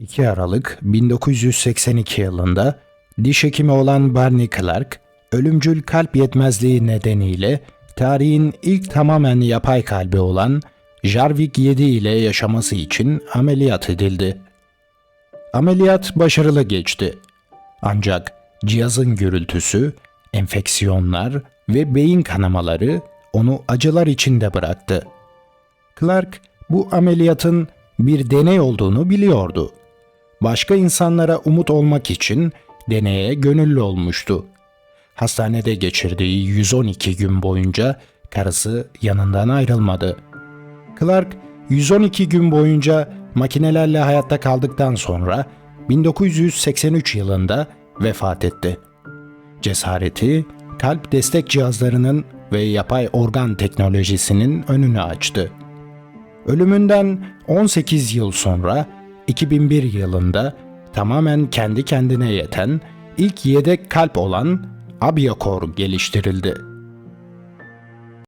2 Aralık 1982 yılında diş hekimi olan Barney Clark, ölümcül kalp yetmezliği nedeniyle tarihin ilk tamamen yapay kalbi olan Jarvik 7 ile yaşaması için ameliyat edildi. Ameliyat başarılı geçti. Ancak cihazın gürültüsü, enfeksiyonlar ve beyin kanamaları onu acılar içinde bıraktı. Clark bu ameliyatın bir deney olduğunu biliyordu. Başka insanlara umut olmak için deneye gönüllü olmuştu. Hastanede geçirdiği 112 gün boyunca karısı yanından ayrılmadı. Clark 112 gün boyunca makinelerle hayatta kaldıktan sonra 1983 yılında vefat etti. Cesareti, kalp destek cihazlarının ve yapay organ teknolojisinin önünü açtı. Ölümünden 18 yıl sonra 2001 yılında tamamen kendi kendine yeten ilk yedek kalp olan Abiacor geliştirildi.